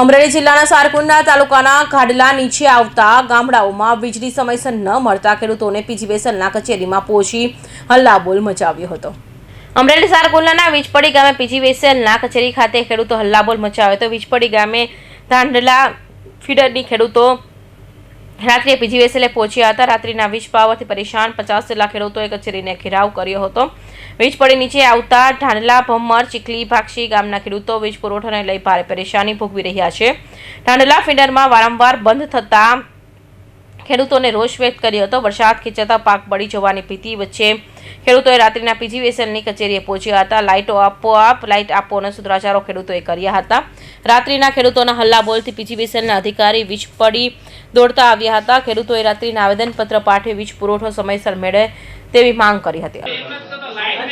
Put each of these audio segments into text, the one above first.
અમરેલી જિલ્લાના સારકુંડા તાલુકાના ખાડલા નીચે આવતા ગામડાઓમાં વીજળી સમયસર ન મળતા ખેડૂતોને પીજીવેસલના કચેરીમાં પહોંચી હલ્લાબોલ મચાવ્યો હતો. અમરેલી સારકુંડલાના વીજપડી ગામે પીજીવેસલના કચેરી ખાતે ખેડૂતો હલ્લાબોલ મચાવ્યો હતો. વીજપડી ગામે ધાંડલા ફીડરની ખેડૂતો રાત્રે પીજીવેસલે પહોંચ્યા હતા. રાત્રિના વીજ પાવરથી પરેશાન પચાસ જેટલા ખેડૂતોએ કચેરીને ઘેરાવ કર્યો હતો. વીજ પડી નીચે આવતા ઢાંડલા, ભમર, ચીખલી, ભાક્ષી ગામના ખેડૂતો વીજ પુરવઠાને લઈ ભારે પરેશાની ભોગવી રહ્યા છે. ઢાંડલા ફીડરમાં વારંવાર બંધ થતા ખેડૂતોને રોષ વ્યક્ત કર્યો હતો. વરસાદ ખેંચાતા પાક બળી જવાની ભીતિ વચ્ચે ખેડૂતોએ રાત્રિના પીજીવીએસએલની કચેરીએ પહોંચ્યા હતા. લાઇટો આપોઆપ, લાઇટ આપોના સુદ્રાચારો ખેડૂતોએ કર્યા હતા. રાત્રિના ખેડૂતોના હલ્લાબોલથી પીજીવીએસએલના અધિકારી વીજ પડી દોડતા આવ્યા હતા. ખેડૂતોએ રાત્રિના આવેદનપત્ર પાઠવી વીજ પુરવઠો સમયસર મેળવે તેવી માંગ કરી હતી.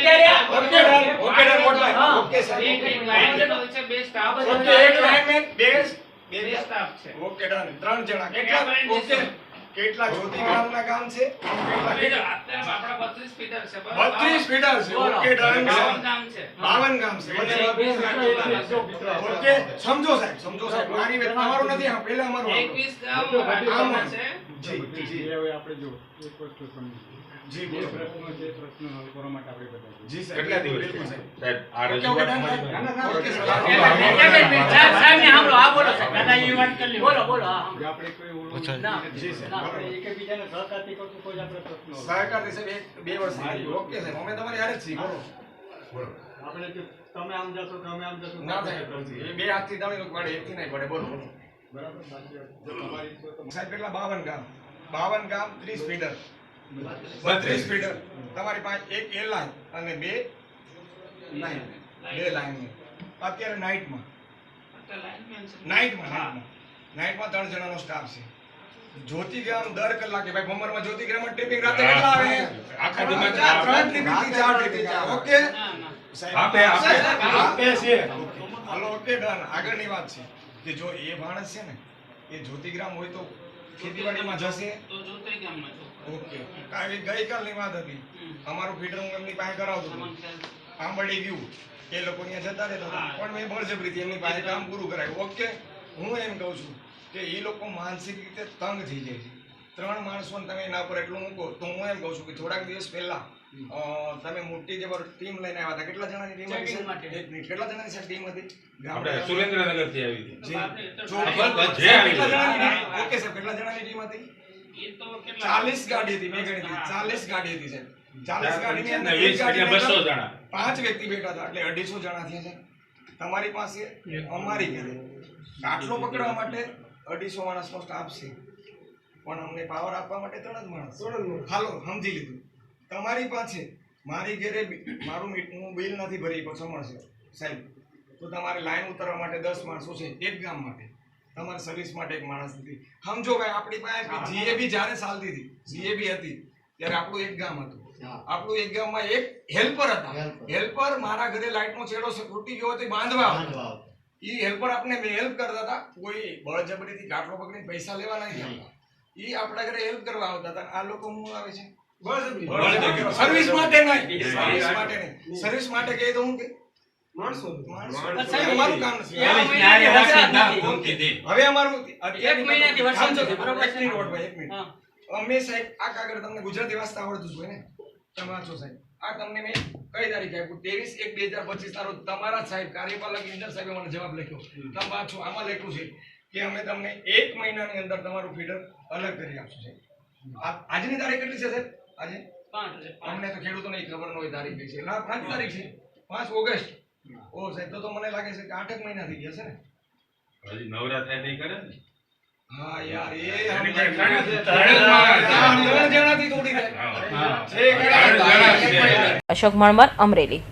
Okay done okay done what line okay sir okay એક લાઈનમેન બે બે ઓકે ડન ત્રણ જણા. કેટલા? ઓકે. કેટલા ગામ છે? કેટલા બત્રીસ ફીટર છે ઓકે ડન બાવન ગામ છે. ઓકે સમજો સાહેબ. સમજો સાહેબ. મારી અમારું તમારું નથી પહેલા અમારું જી જી. આપણે જો એક વસ્તુ સમજી જી જે બોલો. પ્રશ્નો જે પ્રશ્નો હલ કરવા માટે આપણે બધા છીએ. જી સાહેબ. કેટલા દિવસ બિલકુલ સાહેબ. સાહેબ આ ઓકે ઓકે રજૂઆત ડન તમારી ના, ના, ઓકે, ઓકે, સર. જે આપણે કોઈ ઓળખ જી સાહેબ. આપણે એકબીજાને સહકારથી કરશું તો જ આપણે પ્રશ્નો હલ. સહકારથી સાહેબ એક બે વર્ષ થઈ ગયું. ઓકે સાહેબ. અમે તમારી હારે જ છીએ. બોલો બોલો. આપણે જો તમે આમ જશો તમે આમ જશો ના થાય એ બે હાથથી દાણી પડે એકથી નહીં પડે. બોલો બરાબર બાકી જો તમારી ઈચ્છા હોય તો સાહેબ કેટલા? બાવન ગામ. બાવન ગામ ત્રીસ ફીડર. બત્રીસ ફીટ તમારી પાસે એક એ લાઈન અને બે લાઈન બે લાઈન અત્યારે નાઇટમાં નાઇટમાં નાઇટમાં ત્રણ જણાનો સ્ટાફ છે. જ્યોતિગ્રામ દર કલાકે. ભાઈ ભમરમાં જ્યોતિગ્રામ ટેપિંગ રાતે કેટલા આવે? આખા દિવસમાં ચાર, ત્રણ ટેપિંગથી ચાર ટિપિંગ ઓકે? સાહેબ આપે, આપે. આપે છે. Hello okay done. આગળની વાત છે કે જો એ માણસ છે ને એ જ્યોતિગ્રામ હોય તો ખેતીવાડીમાં જશે? ઓકે. કાલે ગઈકાલની વાત હતી. અમારું ફીડર હું એમની પાસે કરાવતો આંબળી ગયું એ લોકો અહીંયા જતા રહેતા હતા. પણ મેં બળજબરીથી એમની પાસે કામ પૂરું કરાયું. ઓકે હું એમ કહું છું કે એ લોકો માનસિક રીતે તંગ થઈ જાય છે. ત્રણ માણસોને તમે એના પર એટલું મૂકો તો હું એમ કહું છું કે થોડાક દિવસ પહેલા તમે મોટી જબર ટીમ લઈને આવ્યા હતા કેટલા જણાની ટીમ હતી કેટલા જણાની સર ટીમ હતી? આપણે સુરેન્દ્રનગરથી આવી હતી. આવી? ઓકે સર કેટલા જણાની ટીમ હતી? ચાલીસ ગાડી હતી મેં ગણી ચાલીસ ગાડી હતી સાહેબ. ચાલીસ અંદર ને બસો અંદર જણા. પાંચ વ્યક્તિ બેઠા હતા એટલે અઢીસો જણા થયા છે. તમારી પાસે અમારી ઘરે કાટલો પકડવા માટે અઢીસો માણસનો સ્ટાફ છે. પણ અમને પાવર આપવા માટે ત્રણ જ માણસ. હાલો સમજી લીધું. તમારી પાસે મારી ઘરે મારું મીટ- હું બિલ નથી ભરી પણ સમજશે સાહેબ તો તમારે લાઈન ઉતારવા માટે દસ માણસો છે એક ગામ માટે. તમારે સર્વિસ માટે એક માણસ નથી સમજો ભાઈ આપણી પાસે જીએબી જ્યારે ચાલતી હતી. જીએબી હતી. ત્યારે આપણું એક ગામ હતું. આપણું એક ગામમાં એક હેલ્પર હતા. હેલ્પર મારા ઘરે લાઈટનો છેડો તૂટી ગયો તો બાંધવા એ ઈ હેલ્પર આપણે હેલ્પ કરતા હતા. કોઈ બળજબરીથી ગાંઠો પકડીને પૈસા લેવા નહીં આવતા ઈ આપણા ઘરે હેલ્પ કરવા આવતા હતા. આ લોકો હું આવે છે? બળજબરી. સર્વિસ માટે નહીં. સર્વિસ માટે નહીં. સર્વિસ માટે કહે તો હું કે માણસો માણસો. સાહેબ, અમારું કામ નથી. કીધી. હવે અમારું એક મહિનાથી વરસાદ નથી, બરોબર એક એક મિનિટ. અમે સાહેબ આ કાગળ તમને ગુજરાતી વાંચતા આવડતું હોય ને? તમે વાંચો સાહેબ. આ તમને મેં કઈ તારીખે આપ્યું? ત્રેવીસ એક બે હજાર પચીસ તારો તમારા સાહેબ કાર્યપાલક ઇન્ટર સાહેબે મને જવાબ લખ્યો. તમે વાંચો આમાં લખ્યું છે કે અમે તમને એક મહિનાની અંદર તમારું ફીડર અલગ કરી આપશું સાહેબ. આ- આજની તારીખ કેટલી છે સાહેબ? આજે? અમને તો ખેડૂતોને ખબર ન હોય તારીખ કઈ છે. ના પાંચ તારીખ છે. પાંચ ઓગસ્ટ. ઓ સાહેબ તો તો મને લાગે છે કે આઠક મહિના થઈ ગયા છે ને. હજી નવરા થાય નહીં કરે ને? હા યાર એ ત્રણ. જણાથી. અશોક મણવર અમરેલી.